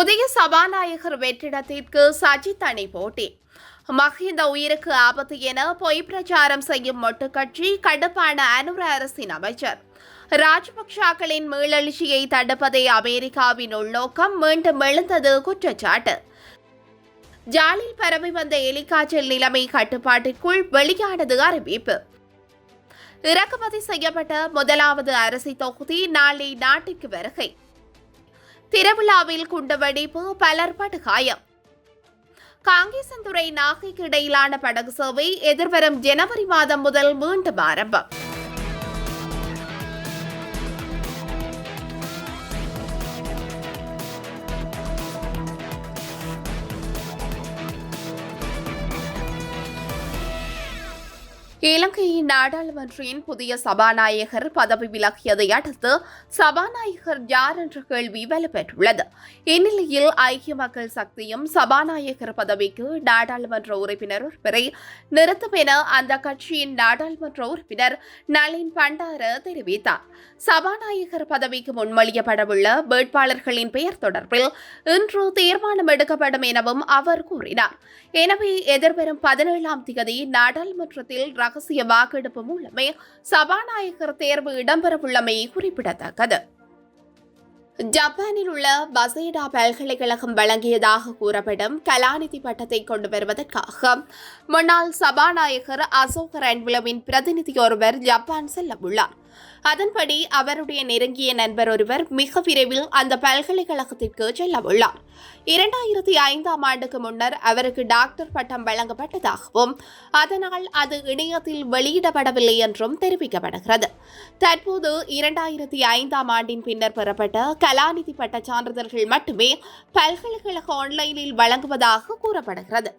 புதிய சபாநாயகர் வெற்றிடத்திற்கு சஜித் அணி போட்டி. மஹிந்த உயிருக்கு ஆபத்து என பொய் பிரச்சாரம் செய்யும் மொட்டு கட்சி கடுப்பான அனுர அரசின் அமைச்சர். ராஜபக்சாக்களின் மீளெழுச்சியை தடுப்பதே அமெரிக்காவின் உள்நோக்கம் மீண்டும் எழுந்தது குற்றச்சாட்டு. ஜாலில் பரவி வந்த எலிக்காய்ச்சல் நிலைமை கட்டுப்பாட்டிற்குள் வெளியானது அறிவிப்பு. இறக்குமதி செய்யப்பட்ட முதலாவது அரசி தொகுதி நாளை நாட்டிற்கு வருகை. திருவிழாவில் குண்டுவெடிப்பு பலர் படுகாயம் காங்கேசன்துறை நாகைக்கு இடையிலான படகு சேவை எதிர்வரும் ஜனவரி மாதம் முதல் மீண்டும் ஆரம்பம். இலங்கையின் நாடாளுமன்றின் புதிய சபாநாயகர் பதவி விலகியதை அடுத்து சபாநாயகர் யார் என்ற கேள்வி வலுப்பெற்றுள்ளது இந்நிலையில் ஐக்கிய மக்கள் சக்தியும் சபாநாயகர் பதவிக்கு நாடாளுமன்ற உறுப்பினர் ஒருவரை நிறுத்தும் என அந்த கட்சியின் நாடாளுமன்ற உறுப்பினர் நளின் பண்டார தெரிவித்தார். சபாநாயகர் பதவிக்கு முன்மொழியப்படவுள்ள வேட்பாளர்களின் பெயர் தொடர்பில் இன்று தீர்மானம் எடுக்கப்படும் எனவும் அவர் கூறினார். எனவே எதிர்வரும் பதினேழாம் தேதி நாடாளுமன்றத்தில் ரகசிய வாக்கெடுப்பு மூலமே சபாநாயகர் தேர்வு இடம்பெறவுள்ளமை குறிப்பிடத்தக்கது. ஜப்பானில் உள்ள பசேடா பல்கலைக்கழகம் வழங்கியதாக கூறப்படும் கலாநிதி பட்டத்தை கொண்டு வருவதற்காக முன்னாள் சபாநாயகர் அசோக் ரன்விலவின் பிரதிநிதி ஒருவர் ஜப்பான் செல்ல உள்ளார் அதன்படி அவருடைய நெருங்கிய நண்பர் ஒருவர் மிக விரைவில் அந்த பல்கலைக்கழகத்திற்கு செல்ல உள்ளார் இரண்டாயிரத்தி ஐந்தாம் ஆண்டுக்கு முன்னர் அவருக்கு டாக்டர் பட்டம் வழங்கப்பட்டதாகவும் அதனால் அது இணையத்தில் வெளியிடப்படவில்லை என்றும் தெரிவிக்கப்படுகிறது. தற்போது இரண்டாயிரத்தி ஐந்தாம் ஆண்டின் பின்னர் பெறப்பட்ட கலாநிதி பட்ட சான்றிதழ்கள் மட்டுமே பல்கலைக்கழக ஆன்லைனில் வழங்குவதாக கூறப்படுகிறது.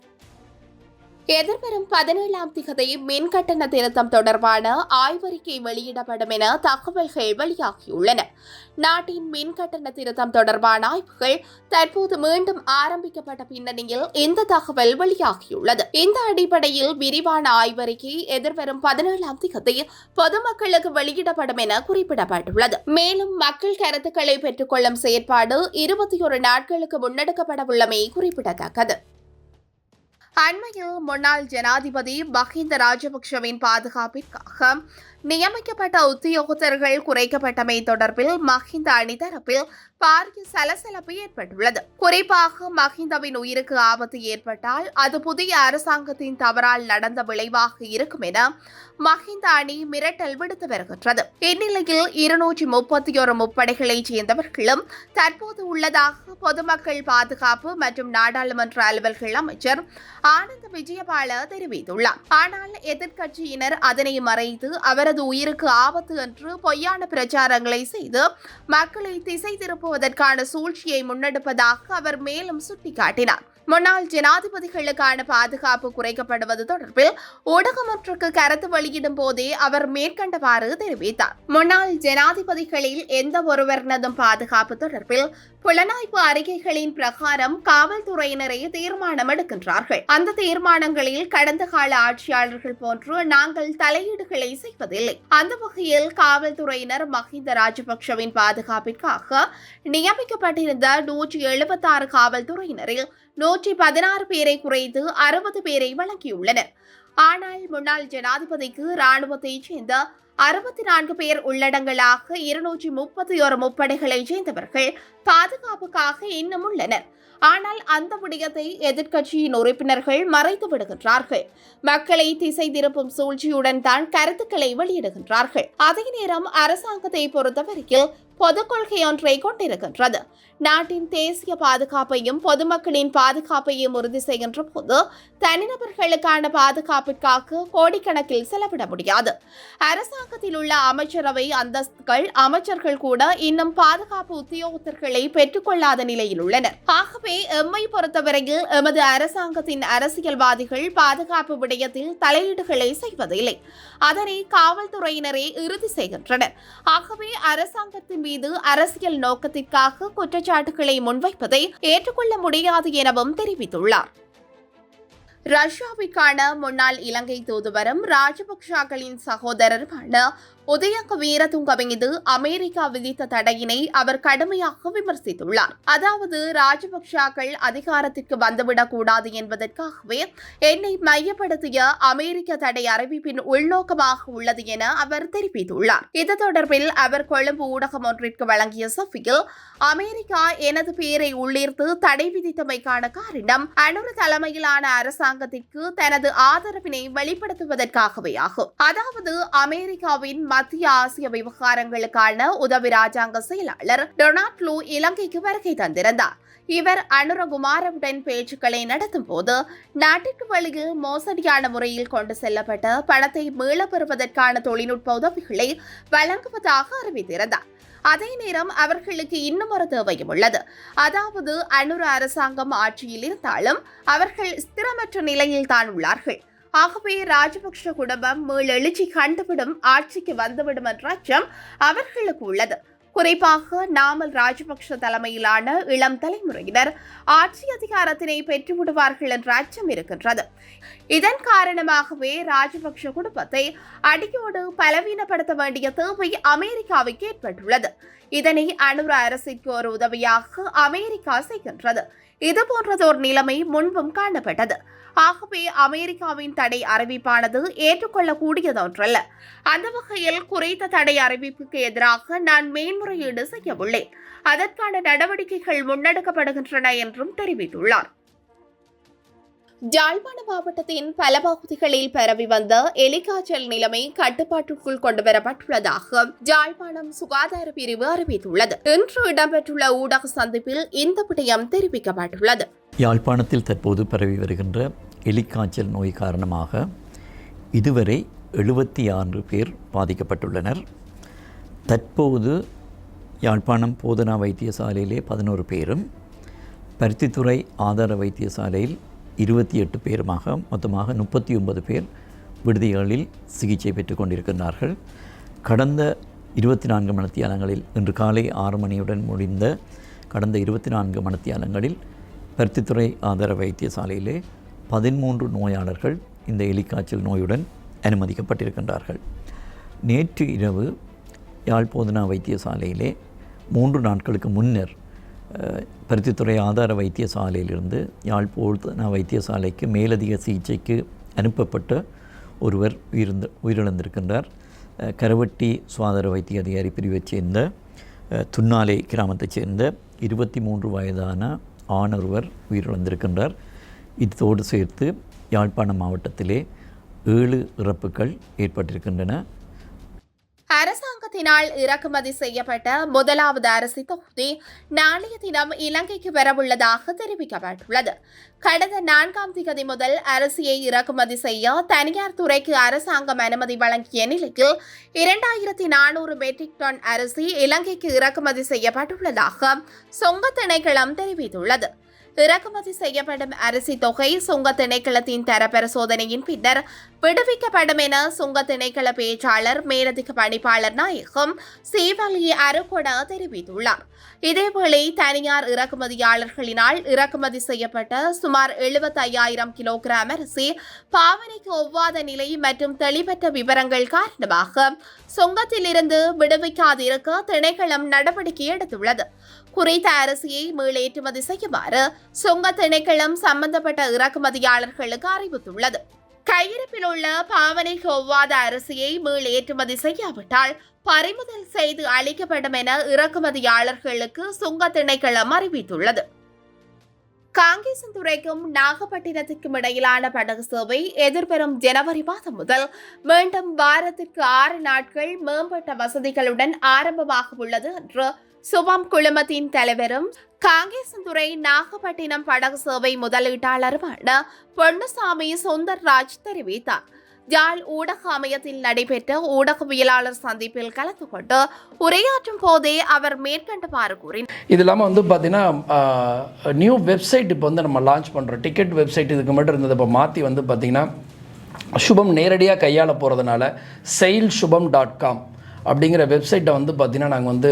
எதிர்வரும் பதினேழாம் திகதி மின் கட்டண திருத்தம் தொடர்பான ஆய்வறிக்கை வெளியிடப்படும் என தகவல்கள் வெளியாகியுள்ளன. நாட்டின் மின் கட்டண திருத்தம் தொடர்பான ஆய்வுகள் தற்போது மீண்டும் ஆரம்பிக்கப்பட்ட பின்னணியில் இந்த தகவல் வெளியாகியுள்ளது. இந்த அடிப்படையில் விரிவான ஆய்வறிக்கை எதிர்வரும் பதினேழாம் திகதி பொதுமக்களுக்கு வெளியிடப்படும் என குறிப்பிடப்பட்டுள்ளது. மேலும் மக்கள் கருத்துக்களை பெற்றுக்கொள்ளும் செயற்பாடு இருபத்தி ஒரு நாட்களுக்கு முன்னெடுக்கப்படவுள்ளமை குறிப்பிடத்தக்கது. அண்மையில் முன்னாள் ஜனாதிபதி மஹிந்த ராஜபக்ஷவின் பாதுகாப்பிற்காக நியமிக்கப்பட்ட உத்தியோகத்தர்கள் குறைக்கப்பட்டமை தொடர்பில் மஹிந்த அணி தரப்பில் பாரிய சலசலப்பு ஏற்பட்டுள்ளது. குறிப்பாக மஹிந்தவின் உயிருக்கு ஆபத்து ஏற்பட்டால் அது புதிய அரசாங்கத்தின் தவறால் நடந்த விளைவாக இருக்கும் என மஹிந்த அணி மிரட்டல் விடுத்து வருகின்றது. இந்நிலையில் இருநூற்றி முப்பத்தி ஒரு முப்படைகளைச் சேர்ந்தவர்களும் தற்போது உள்ளதாக பொதுமக்கள் பாதுகாப்பு மற்றும் நாடாளுமன்ற அலுவல்கள் அமைச்சர் ஆனந்த் விஜயபால தெரிவித்துள்ளார். ஆனால் எதிர்க்கட்சியினர் அதனை மறைத்து அவரது உயிருக்கு ஆபத்து என்று பொய்யான பிரச்சாரங்களை செய்து மக்களை திசை திருப்புவதற்கான சூழ்ச்சியை முன்னெடுப்பதாக அவர் மேலும் சுட்டிக்காட்டினார். முன்னாள் ஜனாதிபதிகளுக்கான பாதுகாப்பு குறைக்கப்படுவது தொடர்பில் ஊடகமொன்றுக்கு கருத்து வெளியிடும் போதே அவர் மேற்கண்டவாறு தெரிவித்தார். முன்னாள் ஜனாதிபதிகளில் எந்த ஒருவரினதும் பாதுகாப்பு தொடர்பில் புலனாய்வு அறிக்கைகளின் பிரகாரம் காவல்துறையினரே தீர்மானம் எடுக்கின்றார்கள். அந்த தீர்மானங்களில் கடந்த கால ஆட்சியாளர்கள் போன்று நாங்கள் தலையீடுகளை செய்வதில்லை. அந்த வகையில் காவல்துறையினர் மஹிந்த ராஜபக்ஷவின் பாதுகாப்பிற்காக நியமிக்கப்பட்டிருந்த நூற்றி எழுபத்தாறு காவல்துறையினரில் நூற்றி பதினாறு பேரை குறைத்து அறுபது பேரை வழங்கியுள்ளனர். ஆனால் முன்னாள் ஜனாதிபதிக்கு இராணுவத்தைச் சேர்ந்த அறுபத்தி நான்கு பேர் உள்ளடங்களாக இருநூற்றி முப்பத்தி ஒரு முப்படைகளைச் சேர்ந்தவர்கள் பாதுகாப்புக்காக இன்னும் உள்ளனர். ஆனால் அந்த விடயத்தை எதிர்க்கட்சியின் உறுப்பினர்கள் மறைத்து விடுகின்றார்கள். மக்களை திசை திருப்பும் சூழ்ச்சியுடன் தான் கருத்துக்களை வெளியிடுகின்றார்கள். அதே நேரம் அரசாங்கத்தை பொறுத்தவரையில் பொது கொள்கை ஒன்றை கொண்டிருக்கின்றது. நாட்டின் தேசிய பாதுகாப்பையும் பொதுமக்களின் பாதுகாப்பையும் உறுதி செய்கின்ற போது தனிநபர்களுக்கான பாதுகாப்பிற்காக கோடிக்கணக்கில் செலவிட முடியாது. அரசாங்கத்தில் உள்ள அமைச்சரவை அந்தஸ்துகள் அமைச்சர்கள் கூட இன்னும் பாதுகாப்பு உத்தியோகத்தர்களை பெற்றுக்கொள்ளாத நிலையில் உள்ளனர். ஆகவே எம்மை பொறுத்தவரையில் எமது அரசாங்கத்தின் அரசியல்வாதிகள் பாதுகாப்பு விடயத்தில் தலையீடுகளை செய்வதில்லை. அதனை காவல்துறையினரே இறுதி செய்கின்றனர். ஆகவே அரசாங்கத்தின் மீது அரசியல் நோக்கத்திற்காக குற்றச்சாட்டுகளை முன்வைப்பதை ஏற்றுக்கொள்ள முடியாது எனவும் தெரிவித்துள்ளார். ரஷ்யாவிற்கான முன்னாள் இலங்கை தூதுவரும் ராஜபக்சாக்களின் சகோதரருமான உதயங்க வீரதுங்க மீது அமெரிக்கா விதித்த தடையினை அவர் கடுமையாக விமர்சித்துள்ளார். அதாவது ராஜபக்சாக்கள் அதிகாரத்திற்கு வந்துவிடக் கூடாது என்பதற்காகவே என்னை மையப்படுத்திய அமெரிக்க தடை அறிவிப்பின் உள்நோக்கமாக உள்ளது என அவர் தெரிவித்துள்ளார். இது தொடர்பில் அவர் கொழும்பு ஊடகம் ஒன்றிற்கு வழங்கிய சபையில் அமெரிக்கா எனது பெயரை உள்ளீர்த்து தடை விதித்தமைக்கான காரணம் அனுரு தலைமையிலான அரசாங்கத்திற்கு தனது ஆதரவினை வெளிப்படுத்துவதற்காகவே ஆகும். அதாவது அமெரிக்காவின் மத்திய ஆசிய விவகாரங்களுக்கான உதவி ராஜாங்க செயலாளர் டொனால்ட் லூ இலங்கைக்கு வருகை தந்திருந்தார். இவர் அனுரகுமாரவுடன் பேச்சுக்களை நடத்தும் போது நாட்டிற்கு வெளியில் மோசடியான முறையில் கொண்டு செல்லப்பட்ட பணத்தை மீளப் பெறுவதற்கான தொழில்நுட்ப உதவிகளை வழங்குவதாக அறிவித்திருந்தார். அதே நேரம் அவர்களுக்கு இன்னும் ஒரு தேவையும் உள்ளது. அதாவது அனுர அரசாங்கம் ஆட்சியில் இருந்தாலும் அவர்கள் ஸ்திரமற்ற நிலையில் தான் உள்ளார்கள். ஆகவே ராஜபக்ஷ குடும்பம் மீளெழுச்சி கண்டுவிடும் ஆட்சிக்கு வந்துவிடும் என்ற அச்சம் அவர்களுக்கு உள்ளது. குறிப்பாக நாமல் ராஜபக்ஷ தலைமையிலான இளம் தலைமுறையினர் ஆட்சி அதிகாரத்தினை பெற்றுவிடுவார்கள் என்ற அச்சம் இருக்கின்றது. இதன் காரணமாகவே ராஜபக்ஷ குடும்பத்தை அடியோடு பலவீனப்படுத்த வேண்டிய தேவை அமெரிக்காவுக்கு ஏற்பட்டுள்ளது. இதனை அனுர அரசிற்கு ஒரு உதவியாக அமெரிக்கா செய்கின்றது. இது போன்றதோர் நிலைமை முன்பும் காணப்பட்டது. ஆகவே அமெரிக்காவின் தடை அறிவிப்பானது ஏற்றுக்கொள்ளக்கூடியதொன்றல்ல அந்த வகையில் குறைத்த தடை அறிவிப்புக்கு எதிராக நான் மேன்முறையீடு செய்யவுள்ளேன். அதற்கான நடவடிக்கைகள் முன்னெடுக்கப்படுகின்றன என்றும் தெரிவித்துள்ளார். ஜாழ்ப்பாண மாவட்டத்தின் பல பகுதிகளில் பரவி வந்த எலிக்காய்ச்சல் நிலைமை கட்டுப்பாட்டுக்குள் கொண்டுவரப்பட்டுள்ளதாக ஜாழ்ப்பாணம் சுகாதார பிரிவு அறிவித்துள்ளது. இன்று இடம்பெற்றுள்ள ஊடக சந்திப்பில் இந்த விடயம் தெரிவிக்கப்பட்டுள்ளது. யாழ்ப்பாணத்தில் தற்போது பரவி வருகின்ற எலிக்காய்ச்சல் நோய் காரணமாக இதுவரை எழுபத்தி ஆறு பேர் பாதிக்கப்பட்டுள்ளனர். தற்போது யாழ்ப்பாணம் போதனா வைத்தியசாலையிலே பதினோரு பேரும் பருத்தித்துறை ஆதார வைத்தியசாலையில் இருபத்தி எட்டு பேருமாக மொத்தமாக முப்பத்தி ஒன்பது பேர் விடுதிகளில் சிகிச்சை பெற்று கொண்டிருக்கின்றார்கள். கடந்த இருபத்தி நான்கு மணத்தியாலங்களில் இன்று காலை ஆறு மணியுடன் முடிந்த கடந்த இருபத்தி நான்கு மணத்தியாலங்களில் பருத்தித்துறை ஆதார வைத்தியசாலையிலே பதிமூன்று நோயாளர்கள் இந்த எலிக்காய்ச்சல் நோயுடன் அனுமதிக்கப்பட்டிருக்கின்றார்கள். நேற்று இரவு யாழ்ப்போதனா வைத்தியசாலையிலே மூன்று நாட்களுக்கு முன்னர் பருத்தித்துறை ஆதார வைத்தியசாலையிலிருந்து யாழ் வைத்தியசாலைக்கு மேலதிக சிகிச்சைக்கு அனுப்பப்பட்ட ஒருவர் உயிர்ந்து உயிரிழந்திருக்கின்றார். கரவட்டி சுகாதார வைத்திய அதிகாரி பிரிவைச் சேர்ந்த துன்னாலை கிராமத்தைச் சேர்ந்த இருபத்தி மூன்று வயதான ஆணொருவர் உயிரிழந்திருக்கின்றார். இதோடு சேர்த்து யாழ்ப்பாணம் மாவட்டத்திலே ஏழு இறப்புகள் ஏற்பட்டிருக்கின்றன. அரசாங்கத்தினால் இறக்குமதி செய்யப்பட்ட முதலாவது அரிசி தொகுதி நாளைய தினம் இலங்கைக்கு வரவுள்ளதாக தெரிவிக்கப்பட்டுள்ளது. கடந்த நான்காம் தேதி முதல் அரிசியை இறக்குமதி செய்ய தனியார் துறைக்கு அரசாங்கம் அனுமதி வழங்கிய நிலையில் இரண்டாயிரத்தி நானூறு மெட்ரிக் டன் அரிசி இலங்கைக்கு இறக்குமதி செய்யப்பட்டுள்ளதாக சொங்க திணைக்களம் தெரிவித்துள்ளது. இறக்குமதி செய்யப்படும் அரிசி தொகை சுங்க திணைக்களத்தின் தர பரிசோதனையின் பின்னர் விடுவிக்கப்படும் என சுங்க திணைக்கள பேச்சாளர் மேலதிக பணிப்பாளர் நாயகம் சீவலி அருகொட தெரிவித்துள்ளார். இதேவேளை தனியார் இறக்குமதியாளர்களினால் இறக்குமதி செய்யப்பட்ட சுமார் 75000 கிலோகிராம் அரிசி பாவனைக்கு ஒவ்வாத நிலை மற்றும் தெளிவற்ற விவரங்கள் காரணமாக சுங்கத்திலிருந்து விடுவிக்காதிருக்க திணைக்களம் நடவடிக்கை எடுத்துள்ளது. குறித்த அரிசியை மீளேற்றுமதி செய்யுமாறு சுங்க திணைக்களம் சம்பந்தப்பட்ட இறக்குமதியாளர்களுக்கு அறிவித்துள்ளது கையிருப்பில் உள்ள பாவனை ஒவ்வாத அரிசியை மீள் ஏற்றுமதி செய்யாவிட்டால் பறிமுதல் செய்து அளிக்கப்படும் என இறக்குமதியாளர்களுக்கு சுங்க திணைக்களம் அறிவித்துள்ளது. காங்கேசந்துறைக்கும் நாகப்பட்டினத்திற்கும் இடையிலான படகு சேவை எதிர்வரும் ஜனவரி மாதம் முதல் மீண்டும் வாரத்திற்கு ஆறு நாட்கள் மேம்பட்ட வசதிகளுடன் ஆரம்பமாக உள்ளது என்று சுபம் குழுமத்தின் தலைவரும் காங்கேசந்துறை நாகப்பட்டினம் படகு சேவை முதலீட்டாளருமான பொன்னுசாமி சுந்தர்ராஜ் தெரிவித்தார். யாழ் ஊடக அமையத்தில் நடைபெற்ற ஊடகவியலாளர் சந்திப்பில் கலந்து கொண்டு உரையாற்றும் போதே அவர் மேற்கண்டவாறு கூறினார். இது இல்லாமல் வந்து பார்த்தீங்கன்னா நியூ வெப்சைட் இப்போ வந்து நம்ம லான்ச் பண்ணுறோம் டிக்கெட் வெப்சைட் இதுக்கு மட்டும் இருந்தது இப்போ மாற்றி வந்து பார்த்தீங்கன்னா சுபம் நேரடியாக கையாள போகிறதுனால செயில் சுபம் டாட் காம் அப்படிங்கிற வெப்சைட்டை வந்து பார்த்திங்கன்னா நாங்கள் வந்து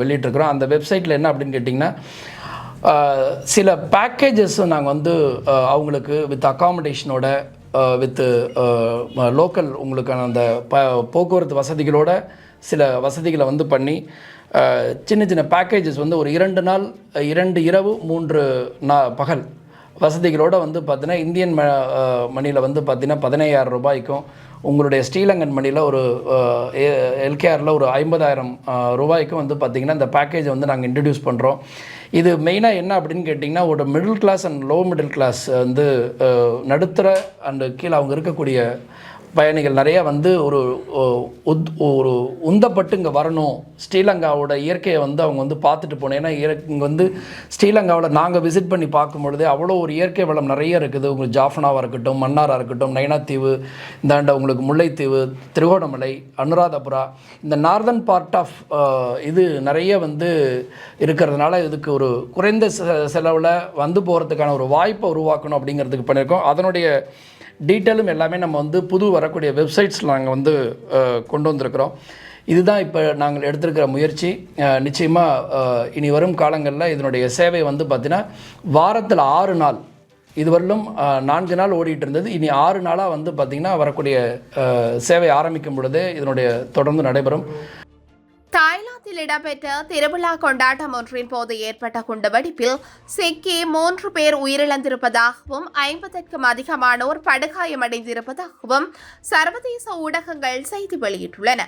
வெளியிட்ருக்குறோம் அந்த வெப்சைட்டில் என்ன அப்படின்னு கேட்டிங்கன்னா சில பேக்கேஜஸ் நாங்கள் வந்து அவங்களுக்கு வித் அக்காமடேஷனோட வித்து லோக்கல் உங்களுக்கான அந்த ப போக்குவரத்து வசதிகளோட சில வசதிகளை வந்து பண்ணி சின்ன சின்ன பேக்கேஜஸ் வந்து ஒரு இரண்டு நாள் இரண்டு இரவு மூன்று நா பகல் வசதிகளோடு வந்து பார்த்தீங்கன்னா இந்தியன் ம மணியில் வந்து பார்த்திங்கன்னா பதினையாயிரம் ரூபாய்க்கும் உங்களுடைய ஸ்ரீலங்கன் மணியில் ஒரு எல்கேஆரில் ஒரு ஐம்பதாயிரம் ரூபாய்க்கும் வந்து பார்த்திங்கன்னா இந்த பேக்கேஜை வந்து நாங்கள் இன்ட்ரடியூஸ் பண்ணுறோம் இது மெயினாக என்ன அப்படின்னு கேட்டிங்கன்னா ஒரு middle class and low middle class வந்து நடுத்தர அண்டு கீழே அவங்க இருக்கக்கூடிய பயணிகள் நிறைய வந்து ஒரு உத் ஒரு உந்தப்பட்டு இங்கே வரணும். ஸ்ரீலங்காவோட இயற்கையை வந்து அவங்க வந்து பார்த்துட்டு போனோம் ஏன்னா இங்கே வந்து ஸ்ரீலங்காவில் நாங்கள் விசிட் பண்ணி பார்க்கும்பொழுது அவ்வளோ ஒரு இயற்கை வளம் நிறைய இருக்குது. உங்களுக்கு ஜாஃபனாவாக இருக்கட்டும் மன்னாராக இருக்கட்டும் நைனாத்தீவு இந்தாண்ட உங்களுக்கு முல்லைத்தீவு திருகோணமலை அனுராதபுரா. இந்த நார்தன் பார்ட் ஆஃப் இது நிறைய வந்து இருக்கிறதுனால இதுக்கு ஒரு குறைந்த செலவில் வந்து போகிறதுக்கான ஒரு வாய்ப்பை உருவாக்கணும் அப்படிங்கிறதுக்கு பண்ணியிருக்கோம். அதனுடைய டீட்டெயிலும் எல்லாமே நம்ம வந்து புது வரக்கூடிய வெப்சைட்ஸில் நாங்கள் வந்து கொண்டு வந்திருக்கிறோம். இதுதான் இப்போ நாங்கள் எடுத்திருக்கிற முயற்சி. நிச்சயமாக இனி வரும் காலங்களில் இதனுடைய சேவை வந்து பார்த்திங்கன்னா வாரத்தில் ஆறு நாள். இதுவரையிலும் நான்கு நாள் ஓடிட்டு இருந்தது. இனி ஆறு நாளாக வந்து பார்த்திங்கன்னா வரக்கூடிய சேவை ஆரம்பிக்கும் பொழுது இதனுடைய தொடர்ந்து நடைபெறும். தாய்லாந்தில் இடம்பெற்ற திருவிழா கொண்டாட்டம் ஒன்றின் போது ஏற்பட்ட குண்டுவெடிப்பில் சிக்கி மூன்று பேர் உயிரிழந்திருப்பதாகவும் ஐம்பதற்கும் அதிகமானோர் படுகாயமடைந்திருப்பதாகவும் சர்வதேச ஊடகங்கள் செய்தி வெளியிட்டுள்ளன.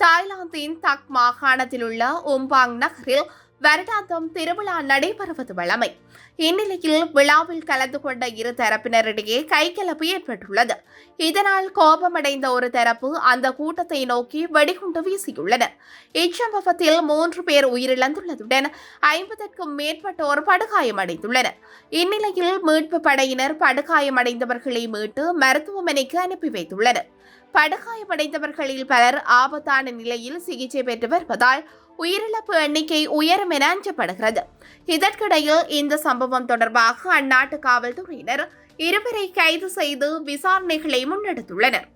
தாய்லாந்தின் தக் மாகாணத்தில் உள்ள உம்பாங் நகரில் வருடாந்தம் திருவிழா நடைபெறுவது வழமை. இந்நிலையில் விழாவில் கலந்து கொண்ட இரு தரப்பினரிடையே கைகலப்பு ஏற்பட்டுள்ளது. இதனால் கோபமடைந்த ஒரு தரப்பு அந்த கூட்டத்தை நோக்கி வெடிகுண்டு வீசியுள்ளனர். இச்சம்பவத்தில் மூன்று பேர் உயிரிழந்துள்ளதுடன் ஐம்பதற்கும் மேற்பட்டோர் படுகாயமடைந்துள்ளனர். இந்நிலையில் மீட்பு படையினர் படுகாயமடைந்தவர்களை மீட்டு மருத்துவமனைக்கு அனுப்பி வைத்துள்ளனர். படுகாயமடைந்தவர்களில் பலர் ஆபத்தான நிலையில் சிகிச்சை பெற்று வருவதால் உயிரிழப்பு எண்ணிக்கை உயரும் என அஞ்சப்படுகிறது. இதற்கிடையில் இந்த சம்பவம் தொடர்பாக அந்நாட்டு காவல்துறையினர் இருவரை கைது செய்து விசாரணைகளை முன்னெடுத்துள்ளனர்.